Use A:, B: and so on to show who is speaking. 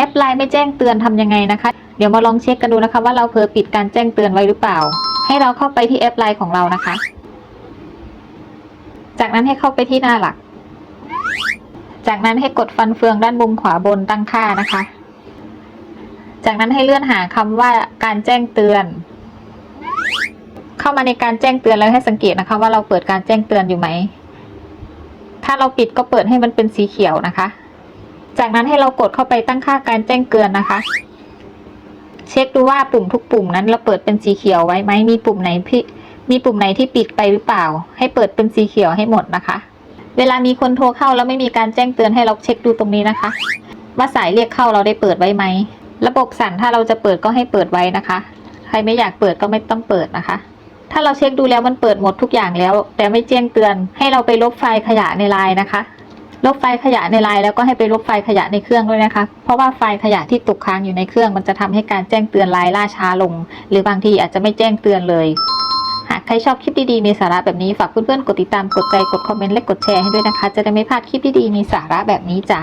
A: แอปไลน์ไม่แจ้งเตือนทำยังไงนะคะ เดี๋ยวมาลองเช็คกันดูนะคะ ว่าเราเผลอปิดการแจ้งเตือนไว้หรือเปล่า ให้เราเข้าไปที่แอปไลน์ของเรานะคะ จากนั้นให้เข้าไปที่หน้าหลัก จากนั้นให้กดฟันเฟืองด้านมุมขวาบนตั้งค่านะคะ จากนั้นให้เลื่อนหาคำว่าการแจ้งเตือน เข้ามาในการแจ้งเตือนแล้วให้สังเกตนะคะ ว่าเราเปิดการแจ้งเตือนอยู่ไหม ถ้าเราปิดก็เปิดให้มันเป็นสีเขียวนะคะ จากนั้นให้เรากดเข้าไปตั้งค่าการแจ้งเตือนนะคะ เช็คดูว่าปุ่มทุกปุ่มนั้นเราเปิดเป็นสีเขียวไว้ไหมมีปุ่มไหนที่มีปุ่มไหนที่ปิดไปหรือเปล่า ให้เปิดเป็นสีเขียวให้หมดนะคะ เวลามีคนโทรเข้าแล้วไม่มีการแจ้งเตือนให้เราเช็คดูตรงนี้นะคะ ว่าสายเรียกเข้าเราได้เปิดไว้ไหมระบบสั่นถ้าเราจะเปิดก็ให้เปิดไว้นะคะ ใครไม่อยากเปิดก็ไม่ต้องเปิดนะคะ ถ้าเราเช็คดูแล้วมันเปิดหมดทุกอย่างแล้ว แต่ไม่แจ้งเตือน ให้เราไปลบไฟล์ขยะในไลน์นะคะ ลบไฟล์ขยะในไลน์แล้วก็ให้ไปลบไฟล์ขยะในเครื่องด้วยนะคะ เพราะว่าไฟล์ขยะที่ตกค้างอยู่ในเครื่อง มันจะทำให้การแจ้งเตือนไลน์ล่าช้าลง หรือบางทีอาจจะไม่แจ้งเตือนเลย หากใครชอบคลิปดีๆมีสาระแบบนี้ฝากเพื่อนๆกดติดตามกดใจกดคอมเมนต์และกดแชร์ให้ด้วยนะคะ จะได้ไม่พลาดคลิปดีๆมีสาระแบบนี้จ้า